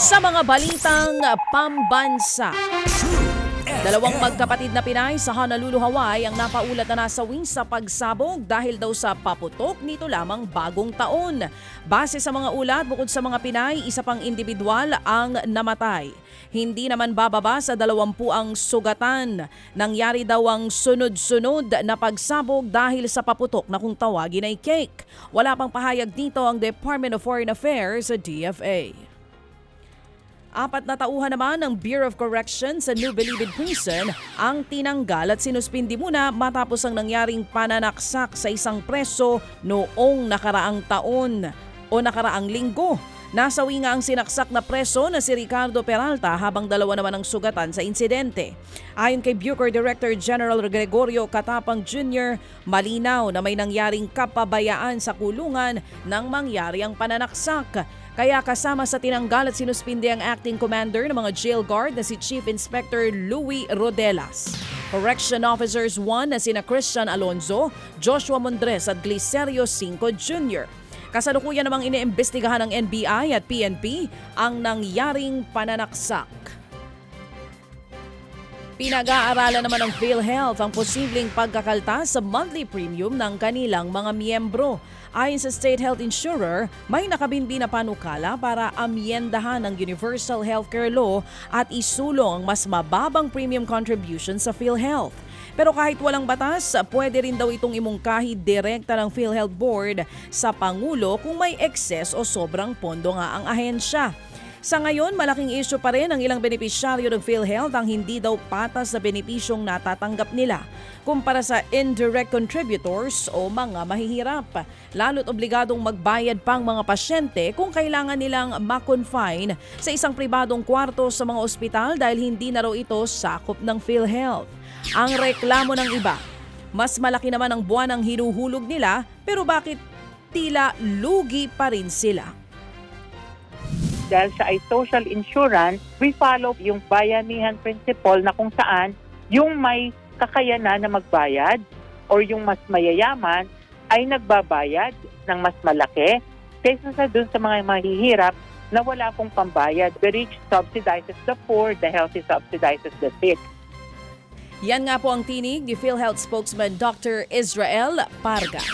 Sa mga balitang pambansa. Dalawang magkapatid na Pinay sa Honolulu, Hawaii ang napaulat na nasawing sa pagsabog dahil daw sa paputok nito lamang bagong taon. Base sa mga ulat, bukod sa mga Pinay, isa pang individual ang namatay. Hindi naman bababa sa dalawampu ang sugatan. Nangyari daw ang sunod-sunod na pagsabog dahil sa paputok na kung tawagin ay cake. Wala pang pahayag dito ang Department of Foreign Affairs sa DFA. Apat na tauhan naman ng Bureau of Corrections sa New Bilibid Prison ang tinanggal at sinuspindi muna matapos ang nangyaring pananaksak sa isang preso noong nakaraang taon o nakaraang linggo. Nasawi nga ang sinaksak na preso na si Ricardo Peralta habang dalawa naman ang sugatan sa insidente. Ayon kay Bucor Director General Gregorio Katapang Jr., malinaw na may nangyaring kapabayaan sa kulungan nang mangyari ang pananaksak. Kaya kasama sa tinanggal at sinuspindi ang acting commander ng mga jail guard na si Chief Inspector Louis Rodelas. Correction Officers 1 na sina Christian Alonzo, Joshua Mondres at Glicerio Cinco Jr. Kasalukuyan namang iniimbestigahan ng NBI at PNP ang nangyaring pananaksak. Pinag-aaralan naman ng PhilHealth ang posibleng pagkakaltas sa monthly premium ng kanilang mga miyembro. Ayon sa state health insurer, may nakabinbi na panukala para amyendahan ang Universal Healthcare Law at isulong ang mas mababang premium contribution sa PhilHealth. Pero kahit walang batas, pwede rin daw itong imungkahi direkta ng PhilHealth Board sa Pangulo kung may excess o sobrang pondo nga ang ahensya. Sa ngayon, malaking issue pa rin ang ilang benepisyaryo ng PhilHealth ang hindi daw patas sa benepisyong natatanggap nila kumpara sa indirect contributors o mga mahihirap. Lalo't obligadong magbayad pang mga pasyente kung kailangan nilang makonfine sa isang pribadong kwarto sa mga ospital dahil hindi na raw ito sakop ng PhilHealth. Ang reklamo ng iba, mas malaki naman ang buwan ang hinuhulog nila pero bakit tila lugi pa rin sila? Dahil sa social insurance, we follow yung bayanihan principle na kung saan yung may kakayanan na magbayad or yung mas mayayaman ay nagbabayad ng mas malaki kaysa sa dun sa mga mahihirap na wala pong pambayad. The rich subsidizes the poor, the healthy subsidizes the sick. Yan nga po ang tinig ni PhilHealth spokesman Dr. Israel Pargas.